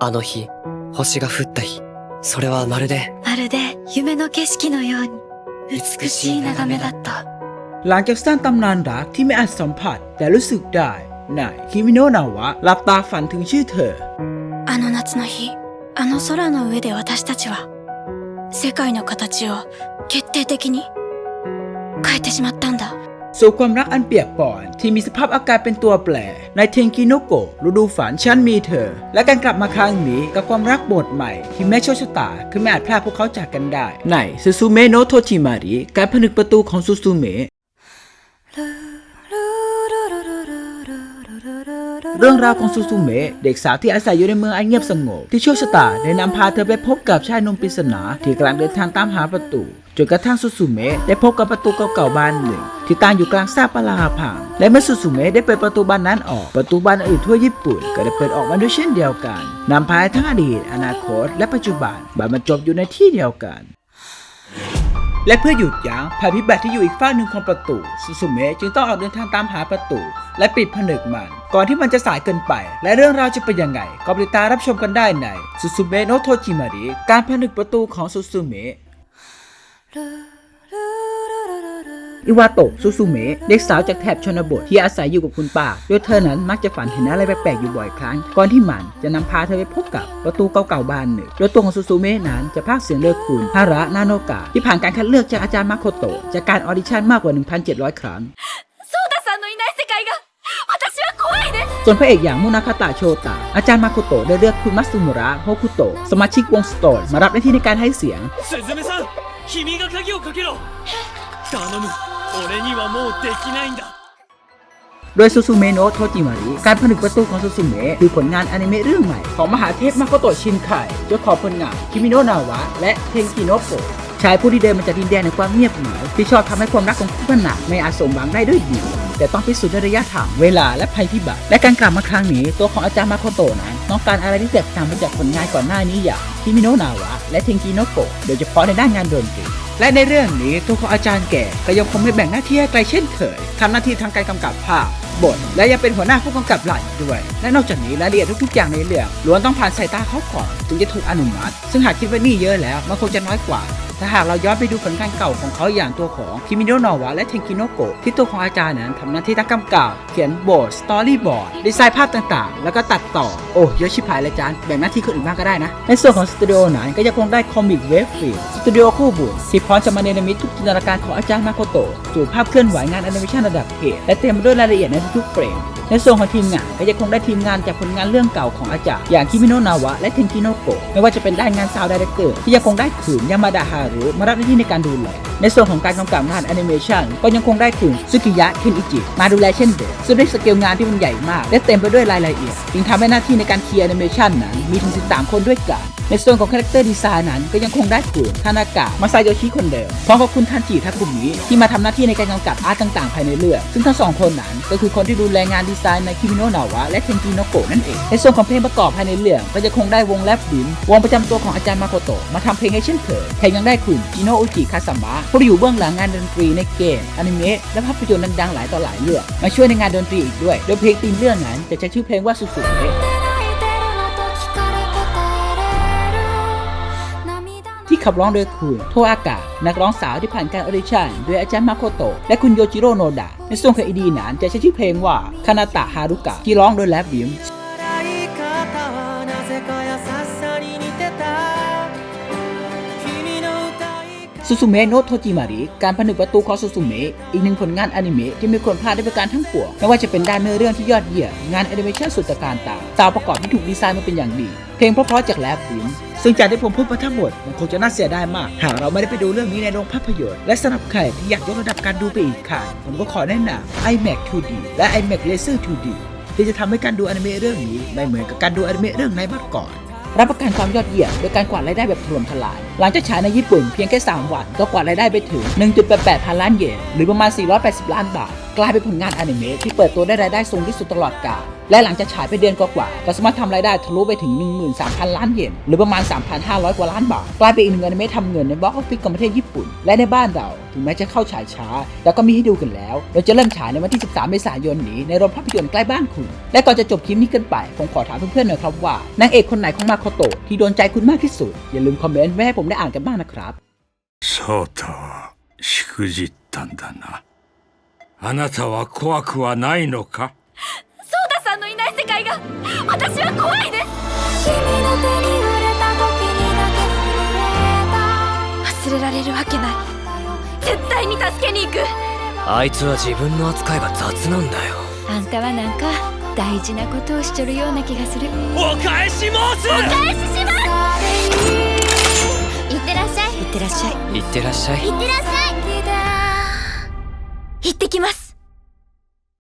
あの日、星が降った日、それはまるでまるで夢の景色のように美しい眺めだった。 หลังจากสร้างตำนานรักที่ไม่อาจสัมผัส แต่รู้สึกได้นายคิมิโนะนาวะหลับตาฝันถึงชื่อเธอ あの夏の日、あの空の上で私たちは、世界の形を決定的に変えてしまったんだ。 สู่ความรักอันเปียกปอน ที่มีสภาพอากาศเป็นตัวแปรในเทงกิโนโกะฤดูฝันฉันมีเธอ และการกลับมาครั้งนี้กับความรักบทใหม่ ที่แม้โชคชะตาคือไม่อาจพลาดพวกเขาจากกันได้ ในซูซูเมโนโทจิมาริการผนึกประตูของซูซูเมะเรื่องราวของซูซูเมะเด็กสาวที่อาศัยอยู่ในเมืองอันเงียบสงบ ที่โชคชะตาได้นำพาเธอไปพบกับชายหนุ่มปริศนาที่กำลังเดินทางตามหาประตูจนกระทั่งซูซูเมะได้พบกับประตูเก่าๆบานหนึ่ง ที่ตั้งอยู่กลางซากปลาผังและเมื่อซูซูเมะได้เปิดประตูบานนั้นออก ประตูบานอื่นทั่วญี่ปุ่น ก็ได้เปิดออกมาด้วยเช่นเดียวกันนำพาทั้งอดีต อนาคต และปัจจุบันมาบรรจบอยู่ในที่เดียวกันและเพื่อหยุดยั้งภัยพิบัติที่อยู่อีกฝั่งหนึ่งของประตูซูซูเมะจึงต้องออกเดินทางตามหาประตู และปิดผนึกมัน ก่อนที่มันจะสายเกินไป และเรื่องราวจะเป็นยังไงก็ติดตามรับชมกันได้ในซูซูเมะโนโทจิมาริการผนึกประตูของซูซูเมะ อิวาโตะซูซูเมะเด็กสาวจากแถบชนบทที่อาศัยอยู่กับคุณป้าโดยเธอนั้นมักจะฝันเห็นอะไรแปลกๆอยู่บ่อยครั้ง ก่อนที่มันจะนำพาเธอไปพบกับประตูเก่าๆบานหนึ่งโดยตัวของซูซูเมะนั้นจะพากเสียงเลือกคุณฮาระนาโนกะที่ผ่านการคัดเลือกจากอาจารย์มาโคโตะจากการออดิชั่นมากกว่า 1,700 ครั้งส่วนพระเอกอย่างมุนาคาตะโชตะ อาจารย์มาโคโตะได้เลือกคุณมัตสึมุระโฮคุโตะสมาชิกวงสโตนมารับหน้าที่ในการให้เสียง スズメさん君が鍵をかけろ頼む俺にはもうできないんだ โดยซูซูเมะโนะโทจิมาริการผนึกประตูของซูซูเมะคือผลงานอนิเมะเรื่องใหม่ ของมหาเทพมาโกโตะชินไคเจ้าของผลงานคิมิโนะนาวะ และเทงกิโนะโกะชายผู้ที่เดินมาจากดินแดนในความเงียบเหงาที่ชอบทำให้ความรักของคู่ขนานไม่อาจสมหวังได้ด้วยดี แต่ต้องพิสูจน์ในระยะทางเวลาและภัยพิบัติ และการกลับมาครั้งนี้ตัวของอาจารย์มาโคโตะนั้นต้องการอะไรที่แตกต่างไปจากผลงานก่อนหน้านี้อย่างคิมิโนะนาวะ และเทงกิโนะโกะโดยเฉพาะในด้านงานดนตรี และในเรื่องนี้ตัวของอาจารย์แก่ก็ยังคงไม่แบ่งหน้าที่ให้ใครเช่นเคยทำหน้าที่ทางการกำกับภาพบท และยังเป็นหัวหน้าผู้กำกับหลักอีกด้วย และนอกจากนี้รายละเอียดทุกๆอย่างในเรื่องล้วนต้องผ่านสายตาเขาก่อน จึงจะถูกอนุมัติ ซึ่งหากคิดว่านี่เยอะแล้วมันคงจะน้อยกว่า ถ้าหากเราย้อนไปดูผลงานเก่าของเขาอย่างตัวของคิมิโนะนาวะและเทงกิโนโกะที่ตัวของอาจารย์นั้นทำหน้าที่ทั้งกำกับเขียนบทสตอรี่บอร์ดดีไซน์ภาพต่างๆ แล้วก็ตัดต่อ โอ้เยอะชิบหายเลยจานแบ่งหน้าที่คนอื่นบ้างก็ได้นะ ในส่วนของสตูดิโอไหนก็ยังคงได้คอมิกเวฟฟิล์มสตูดิโอคู่บุญที่พร้อมจะมาเนรมิตทุกจินตนาการของอาจารย์มาโกโตะสู่ภาพเคลื่อนไหวงานแอนิเมชันระดับเขตและเต็มไปด้วยรายละเอียดในทุกๆเฟรม ในส่วนของทีมงานก็ยังคงได้ทีมงานจากผลงานเรื่องเก่าของอาจารย์อย่างคิมิโนะนาวะและเทนกิโนโกะไม่ว่าจะเป็นด้านงานซาวด์ดีเรคเตอร์ที่ยังคงได้ขืนยามาดาฮารุมารับหน้าที่ในการดูแลในส่วนของการกำกับงานแอนิเมชันก็ยังคงได้ขืนซึกิยะเคนอิจิมาดูแลเช่นเดิมซึ่งด้วยสเกลงานที่มันใหญ่มาก และเต็มไปด้วยรายละเอียดจึงทำให้หน้าที่ในการเคลียร์แอนิเมชันนั้นมีถึง 13 คนด้วยกัน ในส่วนของคาแรคเตอร์ดีไซน์นั้นก็ยังคงได้ขืนทานากะมาซาโยชิคนเดิมพร้อมกับคุณทันจิทาคุมิที่มาทำหน้าที่ในการกำกับอาร์ตต่างๆ ภายในเรื่อง ซึ่งทั้งสองคนนั้นก็คือคนที่ดูแลงานดีไซน์ในคิมิโนะนาวะและเทนจิโนโกะนั่นเอง ในส่วนของเพลงประกอบภายในเรื่องก็จะคงได้วงแรปดินวงประจำตัวของอาจารย์มาโคโตะมาทำเพลงให้เช่นเคยแถมยังได้คุณจิโนอุจิคาซัมะผู้ที่อยู่เบื้องหลังงานดนตรีในเกมอนิเมะและภาพยนตร์ดังๆหลายต่อหลายเรื่องมาช่วยในงานดนตรีอีกด้วย โดยเพลงธีมเรื่องนั้นจะใช้ชื่อเพลงว่าสุสุเอะ ที่ขับร้องโดยคุณโทอากะนักร้องสาวที่ผ่านการออดิชั่นโดยอาจารย์มาโคโตะและคุณโยจิโร่โนดะในส่วนของอีดีนั้นจะใช้ชื่อเพลงว่าคานาตะฮารุกะที่ร้องโดยแลบบิมสุซูเมะโนโทจิมาริการผนึกประตูของสุซูเมะอีกหนึ่งผลงานอนิเมะที่มีคนพลาดได้ประการทั้งปวงไม่ว่าจะเป็นด้านเนื้อเรื่องที่ยอดเยี่ยมงานแอนิเมชันสุดตะการตาสาวประกอบที่ถูกดีไซน์มาเป็นอย่างดี เพลงเพราะๆจากแลบบิม ซึ่งจากที่ผมพูดมาทั้งหมดมันคงจะน่าเสียดายมาก หากเราไม่ได้ไปดูเรื่องนี้ในโรงภาพยนตร์และสำหรับใครที่อยากยกระดับการดูไปอีกขั้นผมก็ขอแนะนำ iMac 2D และ iMac Laser 2D ที่จะทำให้การดูอนิเมะเรื่องนี้ไม่เหมือนกับการดูอนิเมะเรื่องไหนมาก่อนรับประกันความยอดเยี่ยมโดยการกวาดรายได้แบบถล่มทลาย หลังจากฉายในญี่ปุ่นเพียงแค่ 3 วัน ก็กวาดรายได้ไปถึง 1.88 พันล้านเยน หรือประมาณ 480 ล้านบาท กลายเป็นผลงานอนิเมะที่เปิดตัวได้รายได้สูงที่สุดตลอดกาล และหลังจากฉายไปเดือนกว่าๆก็สามารถทำรายได้ทะลุไปถึง 13,000 ล้านเยนหรือประมาณ 3,500 กว่าล้านบาท กลายเป็นอีกหนึ่งอนิเมะทำเงินในบ็อกออฟฟิศของประเทศญี่ปุ่น และในบ้านเรา ถึงแม้จะเข้าฉายช้า แต่ก็มีให้ดูกันแล้ว โดยจะเริ่มฉายในวันที่ 13 เมษายนนี้ในโรงภาพยนตร์ใกล้บ้านคุณ และก่อนจะจบคลิปนี้กันไป ผมขอถามเพื่อนๆหน่อยครับว่านางเอกคนไหนของมาโคโตะที่โดนใจคุณมากที่สุด อย่าลืมคอมเมนต์ไว้ให้ผมได้อ่านกันบ้างนะครับ そうとしくじったんだなあなたは怖くはないのか 私は怖いです君の手に触れた時にだけ忘れられるわけない。絶対に助けに行く。あいつは自分の扱いが雑なんだよ。たあんたはなんか大事なことをしちょるような気がする。お返し申す！いってらっしゃいいってらっしゃい。いってらっしゃい。いってらっしゃい。行ってきます